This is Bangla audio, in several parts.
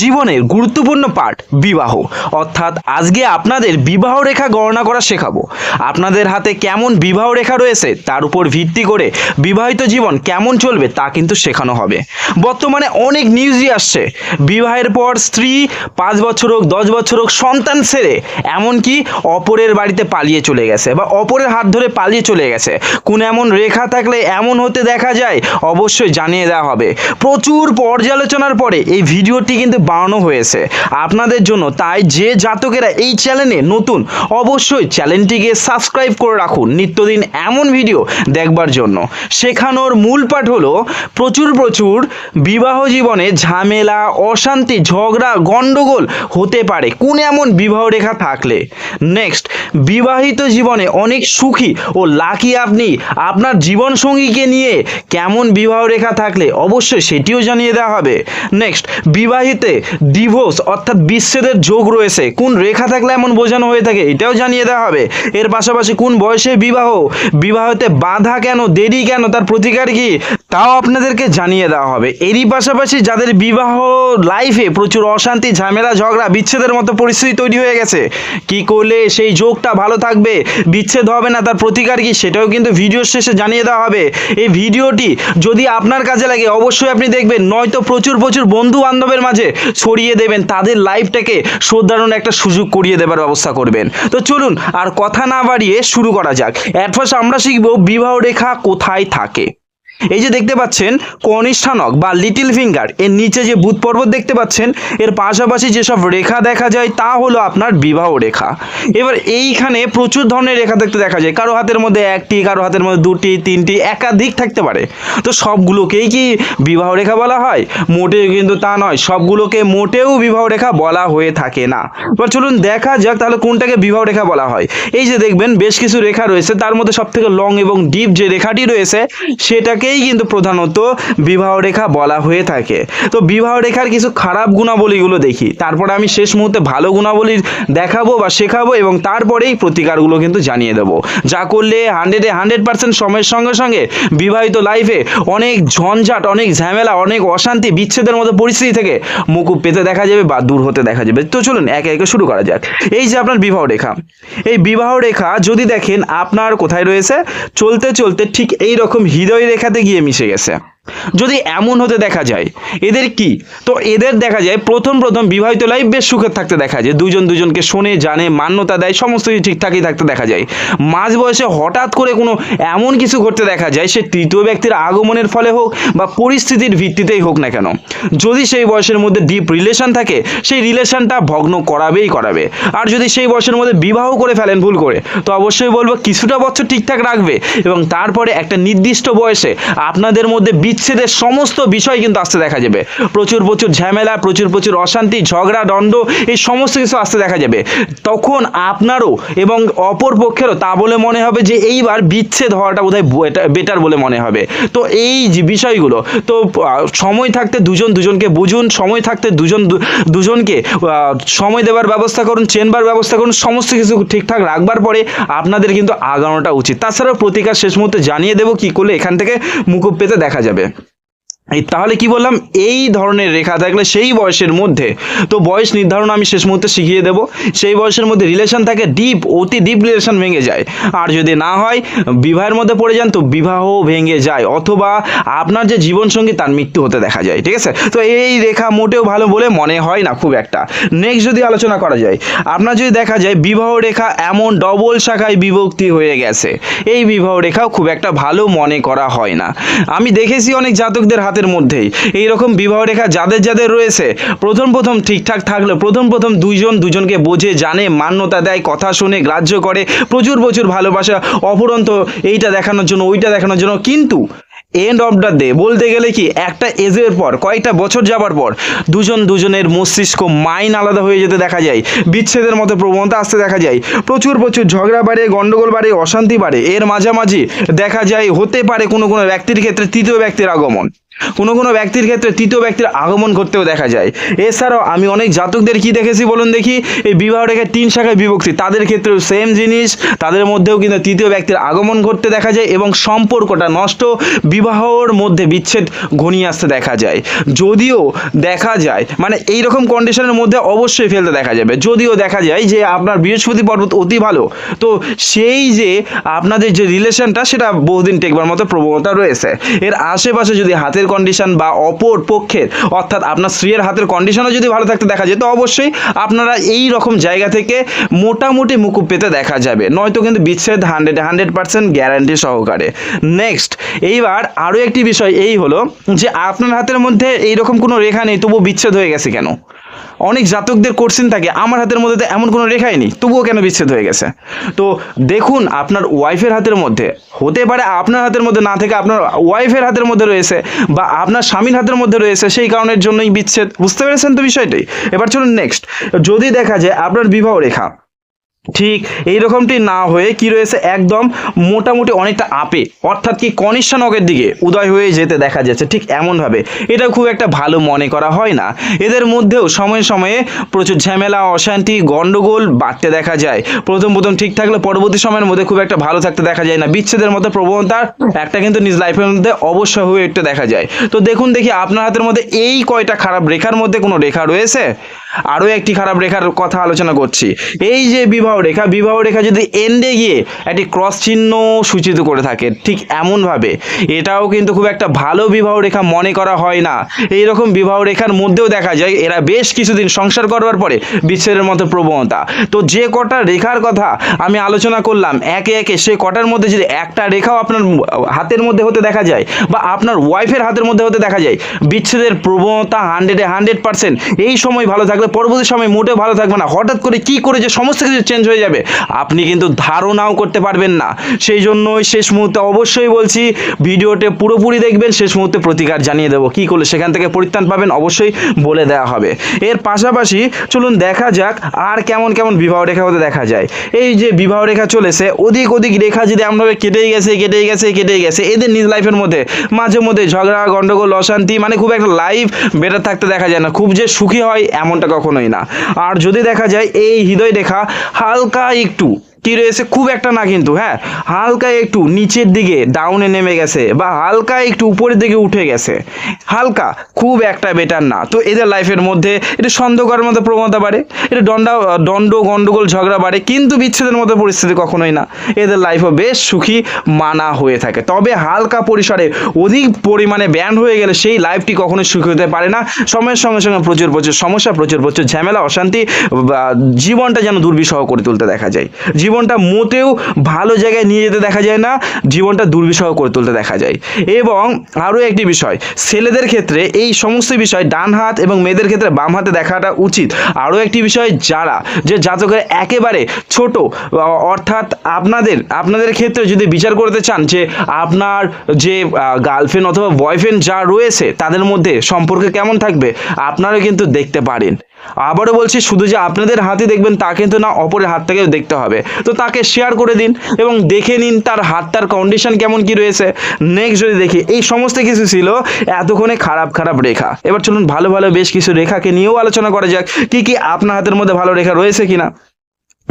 জীবনের গুরুত্বপূর্ণ পার্ট বিবাহ। অর্থাৎ আজকে আপনাদের বিবাহ রেখা গণনা করা শেখাবো। আপনাদের হাতে কেমন বিবাহ রেখা রয়েছে, তার উপর ভিত্তি করে বিবাহিত জীবন কেমন চলবে তা কিন্তু শেখানো হবে। বর্তমানে অনেক নিউজই আসছে, বিবাহের পর স্ত্রী পাঁচ বছর হোক, দশ বছর হোক, সন্তান ছেড়ে এমনকি অপরের বাড়িতে পালিয়ে চলে গেছে বা অপরের হাত ধরে পালিয়ে চলে গেছে। কোন এমন রেখা থাকলে এমন হতে দেখা যায়, অবশ্যই জানিয়ে দেওয়া হবে। প্রচুর পর্যালোচনার পরে এই ভিডিওটি কিন্তু বানানো হয়েছে। আপনাদের জন্য তাই যে জাতকেরা এই চ্যানেলে নতুন, অবশ্যই চ্যানেলটিকে সাবস্ক্রাইব করে রাখুন। নিত্যদিন এমন ভিডিও দেখবার জন্য। শেখানোর মূল পাঠ হলো, প্রচুর প্রচুর বিবাহ জীবনে ঝামেলা, অশান্তি, ঝগড়া গণ্ডগোল হতে পারে। কোন এমন বিবাহ রেখা থাকলে? নেক্সট বিবাহিত জীবনে অনেক সুখী ও লাকি আপনি আপনার জীবন সঙ্গীকে নিয়ে কেমন বিবাহ রেখা থাকলে? অবশ্যই সেটিও জানিয়ে দেওয়া হবে। নেক্সট বিবাহিতে ডিভোর্স অর্থাৎ বিচ্ছেদের যোগ রয়েছে। কোন রেখা থাকলে এমন বোঝানো হয়ে থাকে? এটাও জানিয়ে দেওয়া হবে। এর পাশাপাশি কোন বয়সে বিবাহ? বিবাহতে বাধা কেন? দেরি কেন? তার প্রতিকার কি? তাও আপনাদেরকে জানিয়ে দেওয়া হবে। এরই পাশাপাশি যাদের বিবাহ লাইফে প্রচুর অশান্তি, ঝামেলা, ঝগড়া, বিচ্ছেদের মতো পরিস্থিতি তৈরি হয়ে গেছে, কি করলে সেই যোগটা ভালো থাকবে, বিচ্ছেদ হবে না, তার প্রতিকার কি, সেটাও কিন্তু ভিডিওর শেষে জানিয়ে দেওয়া হবে। এই ভিডিওটি যদি আপনার কাজে লাগে, অবশ্যই আপনি দেখবেন, নয়তো প্রচুর প্রচুর বন্ধু বান্ধবের মাঝে ছড়িয়ে দেবেন, তাদের লাইফটাকে শোধানোর একটা সুযোগ করিয়ে দেবার ব্যবস্থা করবেন। তো চলুন, আর কথা না বাড়িয়ে শুরু করা যাক। অ্যাট ফার্স্ট আমরা শিখব বিবাহ রেখা কোথায় থাকে। এই যে দেখতে পাচ্ছেন, কনিষ্ঠানক বা লিটিল ফিঙ্গার এর নিচে যে বুধ পর্বত দেখতে পাচ্ছেন, এর পাশাপাশি যেসব রেখা দেখা যায়, তা হলো আপনার বিবাহ রেখা। এবার এইখানে প্রচুর ধরনের রেখা দেখতে দেখা যায়। কারও হাতের মধ্যে একটি, কারও হাতের মধ্যে দুটি, তিনটি, একাধিক থাকতে পারে। তো সবগুলোকেই কি বিবাহ রেখা বলা হয়? মোটেও কিন্তু তা নয়। সবগুলোকে মোটেও বিবাহ রেখা বলা হয়ে থাকে না। এবার চলুন দেখা যাক তাহলে কোনটাকে বিবাহ রেখা বলা হয়। এই যে দেখবেন, বেশ কিছু রেখা রয়েছে। তার মধ্যে সব থেকে লং এবং ডিপ যে রেখাটি রয়েছে সেটাকেই কিন্তু প্রধানত বিবাহ রেখা বলা হয়ে থাকে। তো বিবাহ রেখার কিছু খারাপ গুণাবলীগুলো দেখি। তারপরে আমি শেষ মুহূর্তে ভালো গুণাবলী দেখাবো বা শেখাবো এবং তারপরেই প্রতিকারগুলো কিন্তু জানিয়ে দেবো। যা করলে হান্ড্রেডে হান্ড্রেড পার্সেন্ট সময়ের সঙ্গে সঙ্গে বিবাহিত লাইফে অনেক ঝঞ্ঝাট, অনেক ঝামেলা, অনেক অশান্তি, বিচ্ছেদের মতো পরিস্থিতি থেকে মুকুব পেতে দেখা যাবে বা দূর হতে দেখা যাবে। তো চলুন একে একে শুরু করা যাক। এই যে আপনার বিবাহ রেখা। এই বিবাহ রেখা যদি দেখেন আপনার কোথায় রয়েছে, চলতে চলতে ঠিক এই রকম হৃদয় রেখাতে গিয়ে মিশে গেছে। যদি এমন হতে দেখা যায়, এদের কি? তো এদের দেখা যায়, প্রথম প্রথম বিবাহিত লাইফ বেশ সুখে থাকতে দেখা যায়। দুজন দুজনকে শোনে, জানে, মান্যতা দেয়, সমস্ত কিছু ঠিকঠাকই থাকতে দেখা যায়। মাঝ বয়সে হঠাৎ করে কোনো এমন কিছু ঘটতে দেখা যায়, সে তৃতীয় ব্যক্তির আগমনের ফলে হোক বা পরিস্থিতির ভিত্তিতেই হোক না কেন। যদি সেই বয়সের মধ্যে ডিপ রিলেশন থাকে, সেই রিলেশনটা ভগ্ন করাবেই করাবে। আর যদি সেই বয়সের মধ্যে বিবাহ করে ফেলেন ভুল করে, তো অবশ্যই বলব কিছুটা বছর ঠিকঠাক রাখবে এবং তারপরে একটা নির্দিষ্ট বয়সে আপনাদের মধ্যে বিচ্ছেদের সমস্ত বিষয় কিন্তু আসতে দেখা যাবে। প্রচুর প্রচুর ঝামেলা, প্রচুর প্রচুর অশান্তি, ঝগড়া, দণ্ড, এই সমস্ত কিছু আসতে দেখা যাবে। তখন আপনারও এবং অপর পক্ষেরও তা বলে মনে হবে যে এইবার বিচ্ছেদ হওয়াটা বোধহয় বেটার বলে মনে হবে। তো এই যে বিষয়গুলো, তো সময় থাকতে দুজন দুজনকে বুঝুন, সময় থাকতে দুজন দুজনকে সময় দেওয়ার ব্যবস্থা করুন, চেনবার ব্যবস্থা করুন, সমস্ত কিছু ঠিকঠাক রাখবার পরে আপনাদের কিন্তু আগানোটা উচিত। তাছাড়াও প্রতিকার শেষ মুহূর্তে জানিয়ে দেবো কি করলে এখান থেকে মুকুব পেতে দেখা যাবে। এই তাহলে কি বললাম? এই ধরনের রেখা থাকলে সেই বয়সের মধ্যে, তো বয়স নির্ধারণ আমি শেষ মুহূর্তে শিখিয়ে দেবো। সেই বয়সের মধ্যে রিলেশন থাকে ডিপ অতি ডিপ রিলেশন ভেঙে যায়। আর যদি না হয়, বিবাহের মধ্যে পড়ে যান, তো বিবাহ ভেঙে যায়। অথবা আপনার যে জীবনসঙ্গী, তার মৃত্যু হতে দেখা যায়, ঠিক আছে? তো এই রেখা মোটেও ভালো বলে মনে হয় না খুব একটা। নেক্সট যদি আলোচনা করা যায়, আপনার যদি দেখা যায়, বিবাহ রেখা এমন ডবল শাখায় বিভক্তি হয়ে গেছে। এই বিবাহ রেখাও খুব একটা ভালো মনে করা হয় না। আমি দেখেছি অনেক জাতকদের হাতের মধ্যেই। এই রকম বিবাহ রেখা যাদের যাদের রয়েছে, প্রথম প্রথম ঠিকঠাক থাকলে প্রথম প্রথম দুইজন দুজনকে বোঝে, জানে, মান্যতা দেয়, কথা শুনে, গ্রাহ্য করে, প্রচুর প্রচুর ভালোবাসা অপরন্ত এইটা দেখানোর জন্য, ওইটা দেখানোর জন্য। কিন্তু এন্ড অফ দ্য ডে বলতে গেলে কি, একটা এজের পর, কয়েকটা বছর যাবার পর, দুজন দুজনের মস্তিষ্ক মাইন আলাদা হয়ে যেতে দেখা যায়, বিচ্ছেদের মতো প্রবণতা আসতে দেখা যায়, প্রচুর প্রচুর ঝগড়া বাড়ে, গন্ডগোল বাড়ে, অশান্তি বাড়ে। এর মাঝামাঝি দেখা যায়, হতে পারে কোনো কোনো ব্যক্তির ক্ষেত্রে, তৃতীয় ব্যক্তির আগমন। কোনো কোনো ব্যক্তির ক্ষেত্রে তৃতীয় ব্যক্তির আগমন করতেও দেখা যায়। এছাড়াও আমি অনেক জাতকদের কি দেখেছি বলুন দেখি? এই বিবাহ রেখে তিন শাখায় বিভক্তি। তাদের ক্ষেত্রেও সেম জিনিস, তাদের মধ্যেও কিন্তু তৃতীয় ব্যক্তির আগমন করতে দেখা যায় এবং সম্পর্কটা নষ্ট, বিবাহর মধ্যে বিচ্ছেদ ঘনিয়ে আসতে দেখা যায়। যদিও দেখা যায় মানে এই রকম কন্ডিশনের মধ্যে অবশ্যই ফেলতে দেখা যাবে। যদিও দেখা যায় যে আপনার বৃহস্পতি পর্বত অতি ভালো, তো সেই যে আপনাদের যে রিলেশনটা সেটা বহুদিন টেকবার মতো প্রবণতা রয়েছে। এর আশেপাশে যদি হাতের কন্ডিশন বা অপর পক্ষের, অর্থাৎ আপনার স্ত্রীর হাতের কন্ডিশনও যদি ভালো থাকতে দেখা যায়, তো অবশ্যই আপনারা এই রকম জায়গা থেকে মোটামুটি মুকুব পেতে দেখা যাবে। নয়তো কিন্তু বিচ্ছেদ হান্ড্রেড হান্ড্রেড পার্সেন্ট গ্যারান্টি সহকারে। নেক্সট এইবার আরও একটি বিষয়, এই হলো যে আপনার হাতের মধ্যে এইরকম কোনো রেখা নেই, তবুও বিচ্ছেদ হয়ে গেছে কেন? অনেক জাতকদের কোশ্চেন থাকে আমার হাতের মধ্যে তো এমন কোনো রেখাই নেই, তবুও কেন বিচ্ছেদ হয়ে গেছে? তো দেখুন, আপনার ওয়াইফের হাতের মধ্যে, হতে পারে আপনার হাতের মধ্যে না থেকে আপনার ওয়াইফের হাতের মধ্যে রয়েছে বা আপনার স্বামীর হাতের মধ্যে রয়েছে, সেই কারণের জন্যই বিচ্ছেদ, বুঝতে পেরেছেন তো বিষয়টাই এবার চলুন নেক্সট যদি দেখা যায় আপনার বিবাহ রেখা ঠিক এই রকমটি না হয়ে কি রয়েছে? একদম মোটামুটি অনেকটা আপে। অর্থাৎ কি কনিষ্ঠা নগের দিকে উদয় হয়ে যেতে দেখা যাচ্ছে ঠিক এমনভাবে। এটা খুব একটা ভালো মনে করা হয় না। এদের মধ্যেও সময়ে সময়ে প্রচুর ঝামেলা, অশান্তি, গন্ডগোল বাড়তে দেখা যায়। প্রথম প্রথম ঠিক থাকলে পরবর্তী সময়ের মধ্যে খুব একটা ভালো থাকতে দেখা যায় না। বিচ্ছেদের মতো প্রবণতার একটা কিন্তু নিজ লাইফের মধ্যে অবশ্যই হয়ে একটা দেখা যায়। তো দেখুন দেখি আপনার হাতের মধ্যে এই কয়টা খারাপ রেখার মধ্যে কোনো রেখা রয়েছে? আরও একটি খারাপ রেখার কথা আলোচনা করছি। এই যে বিবাহ রেখা বিবাহ রেখা যদি এন্ডে গিয়ে একটি ক্রস চিহ্ন সূচিত করে থাকে, ঠিক এমনভাবে, এটাও কিন্তু খুব একটা ভালো বিবাহ রেখা মনে করা হয় না। এই রকম বিবাহ রেখার মধ্যেও দেখা যায়, এরা বেশ কিছুদিন সংসার করবার পরে বিচ্ছেদের মতো প্রবণতা। তো যে কটা রেখার কথা আমি আলোচনা করলাম, একে একে সে কটার মধ্যে যদি একটা রেখাও আপনার হাতের মধ্যে হতে দেখা যায় বা আপনার ওয়াইফের হাতের মধ্যে হতে দেখা যায়, বিচ্ছেদের প্রবণতা হান্ড্রেডে হান্ড্রেড পার্সেন্ট এই সময় ভালো থাকলে পরবর্তী সময় মোটেও ভালো থাকবে না। হঠাৎ করে কি করে যে সমস্ত কিছু চেঞ্জ হয়ে যাবে, আপনি কিন্তু ধারণাও করতে পারবেন না। সেই জন্যই শেষ মুহূর্তে অবশ্যই বলছি, ভিডিওতে পুরোপুরি দেখবেন, শেষ মুহূর্তে প্রতিকার জানিয়ে দেবো। কী করলে সেখান থেকে পরিত্রাণ পাবেন অবশ্যই বলে দেওয়া হবে। এর পাশাপাশি চলুন দেখা যাক আর কেমন কেমন বিবাহ রেখা হতে দেখা যায়। এই যে বিবাহ রেখা চলেছে, অধিক অধিক রেখা যদি এমনভাবে কেটেই গেছে কেটেই গেছে কেটেই গেছে, এদের নিজ লাইফের মধ্যে, মাঝে মধ্যে ঝগড়া, গন্ডগোল, অশান্তি মানে খুব একটা লাইফ বেটার থাকতে দেখা যায় না। খুব যে সুখী হয় এমনটা কখনোই না। আর যদি দেখা যায় এই হৃদয় রেখা হালকা একটু কি রয়েছে খুব একটা না কিন্তু হ্যাঁ? হালকা একটু নিচের দিকে ডাউনে নেমে গেছে বা হালকা একটু উপরের দিকে উঠে গেছে। হালকা, খুব একটা বেটার না। তো এদের লাইফের মধ্যে এটা সন্দেহ করার মতো প্রবণতা বাড়ে, এটা দণ্ডা, দণ্ড গন্ডগোল ঝগড়া বাড়ে, কিন্তু বিচ্ছেদের মতো পরিস্থিতি কখনোই না। এদের লাইফও বেশ সুখী মানা হয়ে থাকে। তবে হালকা পরিসরে অধিক পরিমাণে ব্যান হয়ে গেলে সেই লাইফটি কখনোই সুখী হতে পারে না। সময়ের সঙ্গে সঙ্গে প্রচুর প্রচুর সমস্যা, প্রচুর প্রচুর ঝামেলা, অশান্তি জীবনটা যেন দুর্বিষহ করে তুলতে দেখা যায়। জীবনটা মোটেও ভালো জায়গায় নিয়ে যেতে দেখা যায় না, জীবনটা দুর্বিষহ করে তুলতে দেখা যায়। এবং আরও একটি বিষয়, ছেলেদের ক্ষেত্রে এই সমস্ত বিষয় ডান হাত এবং মেয়েদের ক্ষেত্রে বাম হাতে দেখাটা উচিত। আরও একটি বিষয়, যারা, যে জাতকের একেবারে ছোট, অর্থাৎ আপনাদের আপনাদের ক্ষেত্রে যদি বিচার করতে চান যে আপনার যে গার্লফ্রেন্ড অথবা বয়ফ্রেন্ড যা রয়েছে, তাদের মধ্যে সম্পর্কে কেমন থাকবে আপনারা কিন্তু দেখতে পারেন। আবারও বলছি, শুধু যে আপনাদের হাতে দেখবেন, তা কিন্তু না, অপরের হাত থেকেও দেখতে হবে। তো তাকে শেয়ার করে দিন এবং দেখে নিন তার হাত, তার কন্ডিশন কেমন কি রয়েছে। নেক্সট যদি দেখি, এই সমস্ত কিছু ছিল এতক্ষণে খারাপ খারাপ রেখা। এবার চলুন, ভালো ভালো বেশ কিছু রেখাকে নিয়েও আলোচনা করা যাক, কি কি আপনার হাতের মধ্যে ভালো রেখা রয়েছে কিনা।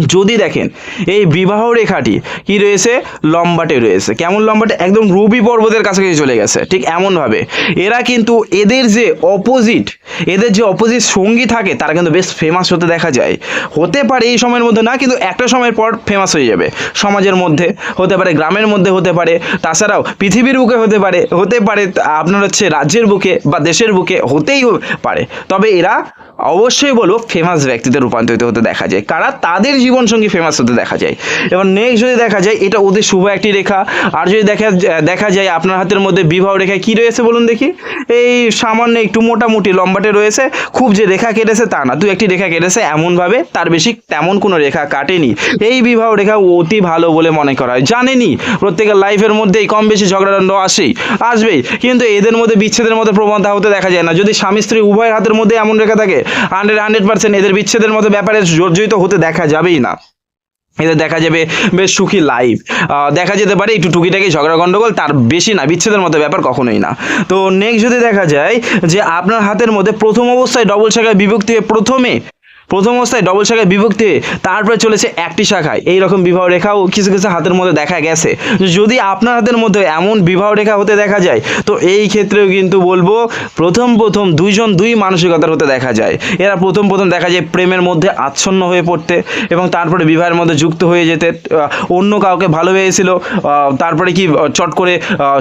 যদি দেখেন এই বিবাহ রেখাটি কি রয়েছে? লম্বাটে রয়েছে। কেমন লম্বাটে? একদম রুবি পর্বতের কাছাকাছি চলে গেছে। ঠিক এমনভাবে। এরা কিন্তু এদের যে অপোজিট এদের যে অপোজিট সঙ্গী থাকে, তারা কিন্তু বেশ ফেমাস হতে দেখা যায়। হতে পারে এই সময়ের মধ্যে না, কিন্তু একটা সময়ের পর ফেমাস হয়ে যাবে। সমাজের মধ্যে হতে পারে, গ্রামের মধ্যে হতে পারে, তাছাড়াও পৃথিবীর বুকে হতে পারে হতে পারে, আপনার হচ্ছে রাজ্যের বুকে বা দেশের বুকে হতেই পারে। তবে এরা অবশ্যই বলব ফেমাস ব্যক্তিতে রূপান্তরিত হতে দেখা যায়। কারা? তাদের জীবনসঙ্গী ফেমাস হতে দেখা যায়। এবার নেক্সট যদি দেখা যায়, এটা ওদের শুভ একটি রেখা। আর যদি দেখা দেখা যায় আপনার হাতের মধ্যে বিবাহ রেখা কি রয়েছে বলুন দেখি? এই সামান্য একটু মোটামুটি লম্বাটে রয়েছে। খুব যে রেখা কেটেছে তা না। দু একটি রেখা কেটেছে এমনভাবে, তার বেশি তেমন কোনো রেখা কাটেনি। এই বিবাহ রেখা অতি ভালো বলে মনে করা হয়। জানেনি, প্রত্যেকের লাইফের মধ্যেই কম বেশি ঝগড়াদণ্ড আসেই, আসবেই। কিন্তু এদের মধ্যে বিচ্ছেদের মধ্যে প্রবণতা হতে দেখা যায় না। যদি স্বামী স্ত্রী উভয়ের হাতের মধ্যে এমন রেখা থাকে হান্ড্রেড হান্ড্রেড পার্সেন্ট এদের বিচ্ছেদের মতো ব্যাপারে জর্জরিত হতে দেখা যাবেই না। এদের দেখা যাবে বেশ সুখী লাইফ দেখা যেতে পারে একটু টুকিটাকি ঝগড়া গণ্ডগোল তার বেশি না, বিচ্ছেদের মতো ব্যাপার কখনোই না। তো নেক্সট যদি দেখা যায় যে আপনার হাতের মধ্যে প্রথম অবস্থায় ডবল শাখায় বিভক্তি হয়ে প্রথমে প্রথম অবস্থায় ডবল শাখায় বিভক্তি, তারপরে চলেছে একটি শাখায়। এই রকম বিবাহ রেখাও কিছু কিছু হাতের মধ্যে দেখা গেছে। যদি আপনার হাতের মধ্যে এমন বিবাহ রেখা হতে দেখা যায়, তো এই ক্ষেত্রেও কিন্তু বলব, প্রথম প্রথম দুইজন দুই মানসিকতার হতে দেখা যায়। এরা প্রথম প্রথম দেখা যায় প্রেমের মধ্যে আচ্ছন্ন হয়ে পড়তে এবং তারপরে বিবাহের মধ্যে যুক্ত হয়ে যেতে। অন্য কাউকে ভালোবেসেছিল তারপরে কি চট করে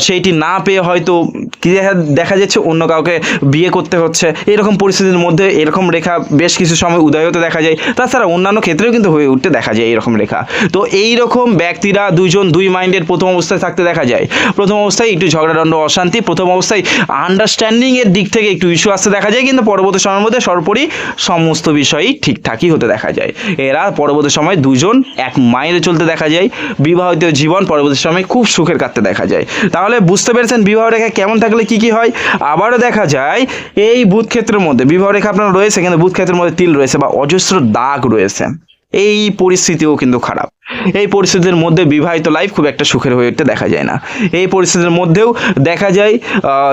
সেইটি না পেয়ে হয়তো কি দেখা দেখা যাচ্ছে, অন্য কাউকে বিয়ে করতে হচ্ছে। এরকম পরিস্থিতির মধ্যে এরকম রেখা বেশ কিছু সময় হতে দেখা যায়। তাছাড়া অন্যান্য ক্ষেত্রেও কিন্তু হয়ে উঠতে দেখা যায় এরকম রেখা। তো এই রকম ব্যক্তিরা দুজন দুই মাইন্ডের প্রথম অবস্থায় থাকতে দেখা যায়। প্রথম অবস্থায় একটু ঝগড়াদণ্ড, অশান্তি, প্রথম অবস্থায় আন্ডারস্ট্যান্ডিংয়ের দিক থেকে একটু ইস্যু আসতে দেখা যায়, কিন্তু পরবর্তী সময়ের মধ্যে সর্বোপরি সমস্ত বিষয়ই ঠিকঠাকই হতে দেখা যায়। এরা পরবর্তী সময় দুজন এক মাইন্ডে চলতে দেখা যায়। বিবাহিত জীবন পরবর্তী সময় খুব সুখের কাটতে দেখা যায়। তাহলে বুঝতে পেরেছেন বিবাহ রেখা কেমন থাকলে কি কি হয়? আবারও দেখা যায়, এই বুধ ক্ষেত্রের মধ্যে বিবাহ রেখা আপনার রয়েছে, কিন্তু বুধ ক্ষেত্রের মধ্যে তিল রয়েছে বা অজস্র দাগ রয়েছে। এই পরিস্থিতিও কিন্তু খারাপ। এই পরিস্থিতির মধ্যে বিবাহিত লাইফ খুব একটা সুখের হয়ে উঠতে দেখা যায় না। এই পরিস্থিতির মধ্যেও দেখা যায়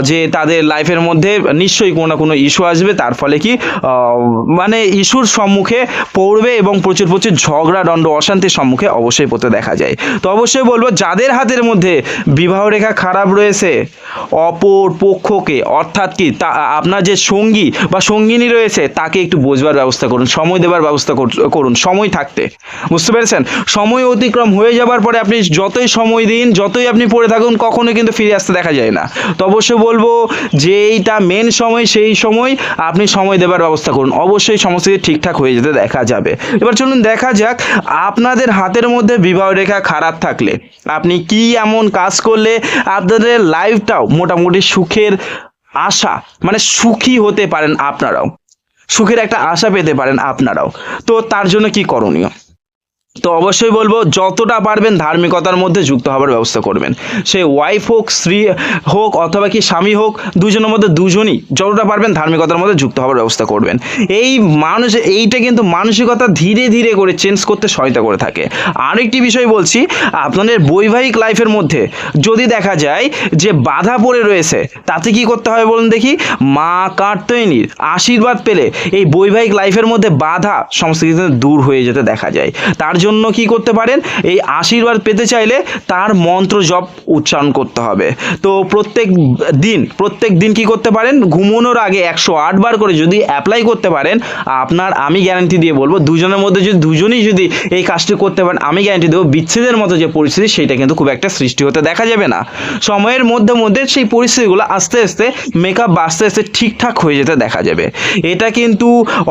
যে তাদের লাইফের মধ্যে নিশ্চয়ই কোনো না কোনো ইস্যু আসবে। তার ফলে কি মানে ইস্যুর সম্মুখে পড়বে এবং প্রচুর প্রচুর ঝগড়া, দণ্ড, অশান্তির সম্মুখে অবশ্যই পড়তে দেখা যায়। তো অবশ্যই বলব, যাদের হাতের মধ্যে বিবাহ রেখা খারাপ রয়েছে, অপর পক্ষকে, অর্থাৎ কি, তা, আপনার যে সঙ্গী বা সঙ্গিনী রয়েছে, তাকে একটু বোঝবার ব্যবস্থা করুন, সময় দেবার ব্যবস্থা কর- করুন, সময় থাকতে। বুঝতে পেরেছেন? সময় অতিক্রম হয়ে যাবার পরে আপনি যতই সময় দিন, যতই আপনি পড়ে থাকুন কখনোই কিন্তু ফিরে আসতে দেখা যায় না। তো অবশ্যই বলব যে এইটা মেন সময়, সেই সময় আপনি সময় দেবার ব্যবস্থা করুন। অবশ্যই সমস্ত কিছু ঠিকঠাক হয়ে যেতে দেখা যাবে। এবার চলুন দেখা যাক আপনাদের হাতের মধ্যে বিবাহ রেখা খারাপ থাকলে আপনি কি এমন কাজ করলে আপনাদের লাইফটাও মোটামুটি সুখের আশা মানে সুখী হতে পারেন আপনারাও। সুখের একটা আশা পেতে পারেন আপনারাও। তো তার জন্য কি করণীয়? তো অবশ্যই বলব, যতটা পারবেন ধার্মিকতার মধ্যে যুক্ত হবার ব্যবস্থা করবেন। সে ওয়াইফ হোক, স্ত্রী হোক, অথবা কি স্বামী হোক, দুজনের মধ্যে দুজনই যতটা পারবেন ধার্মিকতার মধ্যে যুক্ত হবার ব্যবস্থা করবেন। এই মানুষ, এইটা কিন্তু মানসিকতা ধীরে ধীরে করে চেঞ্জ করতে সহায়তা করে থাকে। আরেকটি বিষয় বলছি, আপনাদের বৈবাহিক লাইফের মধ্যে যদি দেখা যায় যে বাধা পড়ে রয়েছে, তাতে কি করতে হবে বলুন দেখি? মা কার্তয়নীর আশীর্বাদ পেলে এই বৈবাহিক লাইফের মধ্যে বাধা কিছু দূর হয়ে যেতে দেখা যায়। তার জন্য কি করতে পারেন? এই আশীর্বাদ পেতে চাইলে তার মন্ত্র জপ উচ্চারণ করতে হবে। তো প্রত্যেক দিন প্রত্যেক দিন কি করতে পারেন? ঘুমানোর আগে একশো আট বার করে যদি অ্যাপ্লাই করতে পারেন, আপনার আমি গ্যারান্টি দিয়ে বলব, দুজনের মধ্যে যদি, দুজনেই যদি এই কাজটি করতে পারেন, আমি গ্যারান্টি দেবো, বিচ্ছেদের মতো যে পরিস্থিতি সেটা কিন্তু খুব একটা সৃষ্টি হতে দেখা যাবে না। সময়ের মধ্যে মধ্যে সেই পরিস্থিতিগুলো আস্তে আস্তে মেকআপ আস্তে আস্তে ঠিকঠাক হয়ে যেতে দেখা যাবে। এটা কিন্তু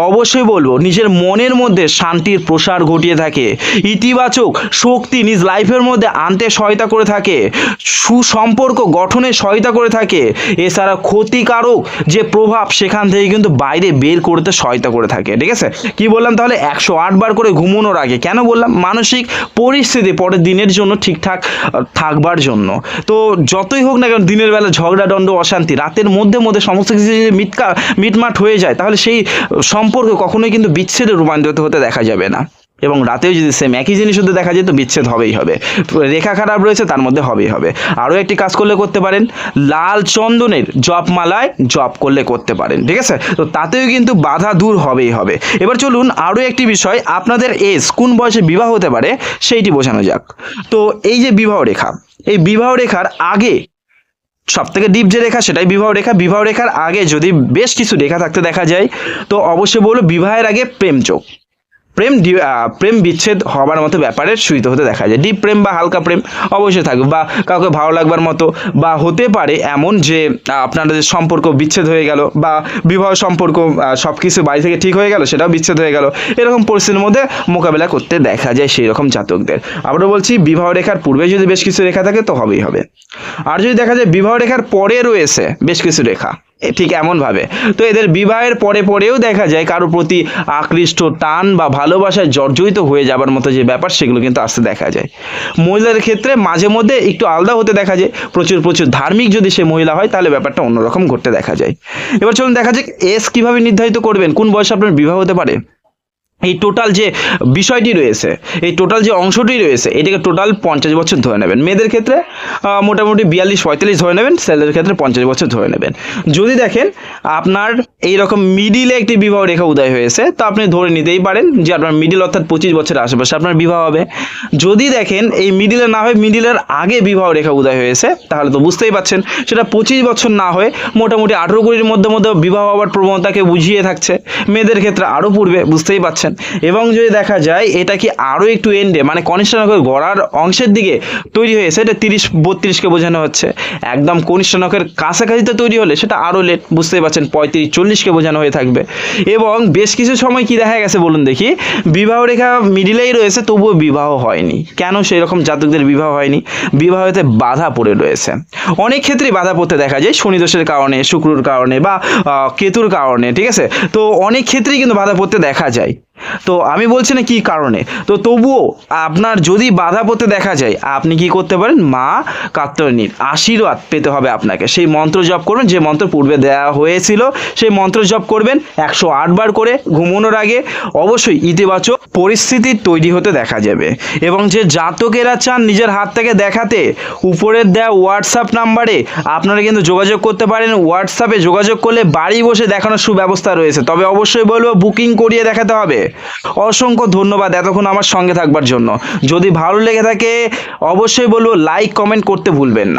অবশ্যই বলব, নিজের মনের মধ্যে শান্তির প্রসার ঘটিয়ে থাকে। ইতিবাচক শক্তি নিজ লাইফের মধ্যে আনতে সহায়তা করে থাকে, সুসম্পর্ক গঠনে সহায়তা করে থাকে, এছাড়া ক্ষতিকারক যে প্রভাব সেখান থেকে কিন্তু বাইরে বের করতে সহায়তা করে থাকে, ঠিক আছে? কি বললাম তাহলে? একশো আট বার করে ঘুমানোর আগে। কেন বললাম? মানসিক পরিস্থিতি পরের দিনের জন্য ঠিকঠাক থাকবার জন্য। তো যতই হোক না কেন, দিনের বেলা ঝগড়া, দণ্ড, অশান্তি, রাতের মধ্যে মধ্যে সমস্ত কিছু যদি মিটকা, মিটমাট হয়ে যায়, তাহলে সেই সম্পর্ক কখনোই কিন্তু বিচ্ছেদে রূপান্তরিত হতে দেখা যাবে না। এবং রাতেও যদি সেম একই জিনিস হতে দেখা যায় তো বিচ্ছেদ হবেই হবে। রেখা খারাপ রয়েছে, তার মধ্যে হবেই হবে। আরও একটি কাজ করলে করতে পারেন, লাল চন্দনের জপমালায় জপ করলে করতে পারেন, ঠিক আছে? তো তাতেও কিন্তু বাধা দূর হবেই হবে। এবার চলুন আরও একটি বিষয়, আপনাদের এজ কোন বয়সে বিবাহ হতে পারে সেইটি বোঝানো যাক। তো এই যে বিবাহ রেখা, এই বিবাহ রেখার আগে সব থেকে ডিপ যে রেখা সেটাই বিবাহ রেখা। বিবাহ রেখার আগে যদি বেশ কিছু রেখা থাকতে দেখা যায়, তো অবশ্যই বলব বিবাহের আগে প্রেম চোখ প্রেম প্রেম বিচ্ছেদ হবার মতো ব্যাপারে শুইতে হতে দেখা যায়। ডিপ প্রেম বা হালকা প্রেম অবশ্যই থাকবে বা কাউকে ভালো লাগবার মতো বা হতে পারে এমন যে আপনারা যে সম্পর্ক বিচ্ছেদ হয়ে গেল বা বিবাহ সম্পর্ক সব কিছু বাড়ি থেকে ঠিক হয়ে গেল, সেটাও বিচ্ছেদ হয়ে গেল। এরকম পরিস্থিতির মধ্যে মোকাবেলা করতে দেখা যায় সেই রকম জাতকদের। আবারও বলছি, বিবাহ রেখার পূর্বে যদি বেশ কিছু রেখা থাকে তো হবেই হবে। আর যদি দেখা যায় বিবাহ রেখার পরে রয়েছে বেশ কিছু রেখা ঠিক এমনভাবে। তো এদের বিবাহের পরে পরেও দেখা যায় কারও প্রতি আকৃষ্ট টান বা ভালোবাসায় জর্জরিত হয়ে যাবার মতো যে ব্যাপার, সেগুলো কিন্তু আসতে দেখা যায়। মহিলাদের ক্ষেত্রে মাঝে মধ্যে একটু আলাদা হতে দেখা যায়। প্রচুর প্রচুর ধার্মিক যদি সে মহিলা হয়, তাহলে ব্যাপারটা অন্যরকম ঘটতে দেখা যায়। এবার চলুন দেখা যাক এস কীভাবে নির্ধারিত করবেন? কোন বয়সে আপনার বিবাহ হতে পারে? এই টোটাল যে বিষয়টি রয়েছে, এই টোটাল যে অংশটি রয়েছে, এটাকে টোটাল পঞ্চাশ বছর ধরে নেবেন। মেয়েদের ক্ষেত্রে মোটামুটি বিয়াল্লিশ, পঁয়তাল্লিশ ধরে নেবেন, ছেলেদের ক্ষেত্রে পঞ্চাশ বছর ধরে নেবেন। যদি দেখেন, আপনার এই রকম মিডিলে একটি বিবাহ রেখা উদয় হয়েছে, তো আপনি ধরে নিতেই পারেন যে আপনার মিডিল অর্থাৎ পঁচিশ বছরের আশেপাশে আপনার বিবাহ হবে। যদি দেখেন, এই মিডিলে না হয়ে মিডিলের আগে বিবাহ রেখা উদয় হয়েছে, তাহলে তো বুঝতেই পাচ্ছেন, সেটা পঁচিশ বছর না হয়ে মোটামুটি আঠেরো কুড়ির মধ্যে মধ্যে বিবাহ হওয়ার প্রবণতাকে বুঝিয়ে থাকছে। মেয়েদের ক্ষেত্রে আরও পূর্বে, বুঝতেই পাচ্ছেন। এবং যদি দেখা যায়, এটা কি আরও একটু এন্ডে মানে কনিষ্ঠানকের গড়ার অংশের দিকে তৈরি হয়েছে, এটা তিরিশ, বত্রিশকে বোঝানো হচ্ছে। একদম কনিষ্ঠানকের কাছাকাছিতে তৈরি হলে সেটা আরও লেট বুঝতেই পারছেন, পঁয়ত্রিশ, চল্লিশকে বোঝানো হয়ে থাকবে। এবং বেশ কিছু সময় কি দেখা গেছে বলুন দেখি বিবাহ রেখা মিডিলেই রয়েছে, তবুও বিবাহ হয়নি। কেন সেই রকম জাতকদের বিবাহ হয়নি? বিবাহতে বাধা পড়ে রয়েছে। অনেক ক্ষেত্রেই বাধা পড়তে দেখা যায়, শনি দোষের কারণে, শুক্রর কারণে বা কেতুর কারণে, ঠিক আছে? তো অনেক ক্ষেত্রেই কিন্তু বাধা পড়তে দেখা যায়। তো আমি বলছি না কি কারণে? তো তবুও আপনার যদি বাধা পড়তে দেখা যায়, আপনি কি করতে পারেন? মা কাত্তরণীর আশীর্বাদ পেতে হবে আপনাকে। সেই মন্ত্র জপ করবেন, যে মন্ত্র পূর্বে দেওয়া হয়েছিল, সেই মন্ত্র জপ করবেন একশো বার করে ঘুমানোর আগে। অবশ্যই ইতিবাচক পরিস্থিতি তৈরি হতে দেখা যাবে। এবং যে জাতকেরা চান নিজের হাত থেকে দেখাতে, উপরের দেওয়া হোয়াটসঅ্যাপ নাম্বারে আপনারা কিন্তু যোগাযোগ করতে পারেন। হোয়াটসঅ্যাপে যোগাযোগ করলে বাড়ি বসে দেখানোর সুব্যবস্থা রয়েছে। তবে অবশ্যই বলব, বুকিং করিয়ে দেখাতে হবে। অসংখ্য ধন্যবাদ এতক্ষণ আমার সঙ্গে থাকবার জন্য। যদি ভালো লেগে থাকে, অবশ্যই বলব লাইক কমেন্ট করতে ভুলবেন না।